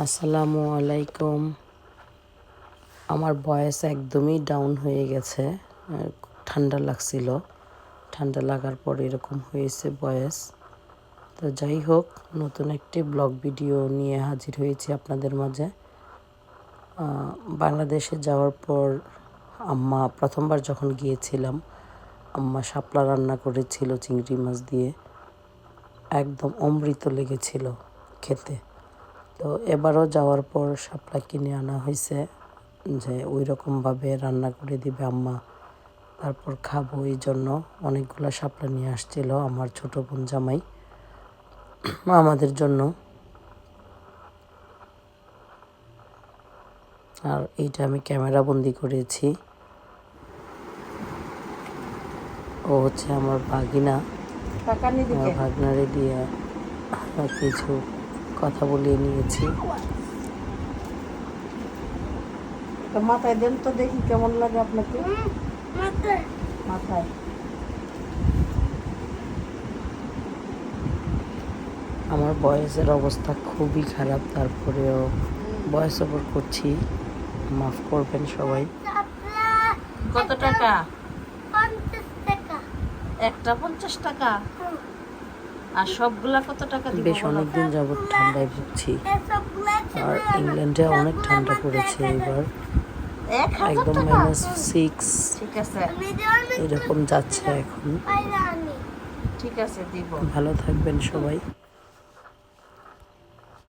আসসালামু আলাইকুম। আমার বয়স একদমই ডাউন হয়ে গেছে ঠান্ডা লাগছিল। ঠান্ডা লাগার পর এরকম হয়েছে বয়স। তো যাই হোক, নতুন একটি ব্লগ ভিডিও নিয়ে হাজির হয়েছি আপনাদের মাঝে। বাংলাদেশে যাওয়ার পর আম্মা প্রথমবার যখন গিয়েছিলাম, আম্মা শাপলা রান্না করেছিল চিংড়ি মাছ দিয়ে। একদম অমৃত লেগেছিল খেতে। তো এবারও যাওয়ার পর শাপলা কিনে আনা হয়েছে যে ওই রকমভাবে রান্না করে দিবে আম্মা। তারপর খাব এই জন্য। অনেকগুলো শাপলা নিয়ে আসছিল আমার ছোট বোন জামাই আমাদের জন্য। আর এইটা আমি ক্যামেরা বন্দি করেছি। ও হচ্ছে আমার ভাগিনা। আমার ভাগনারে দিয়ে কিছু কথা বলিয়ে নিয়েছি। তো মাথায় দেন তো দেখি কেমন লাগে আপনাকে। মাথায়। আমার বয়সের অবস্থা খুবই খারাপ তারপরেও বয়স ওপর করছি। মাফ করবেন সবাই। কত টাকা? একটা পঞ্চাশ টাকা? আর সবগুলা কত টাকা দিব বেশ অনেকদিন যাবৎ ঠান্ডায় ভুগছি। আর ইংল্যান্ডে অনেক ঠান্ডা পড়েছে এবার। একদম মাইনাস সিক্স ঠিক আছে। এরকম যাচ্ছে এখন। ঠিক আছে দিব। ভালো থাকবেন সবাই।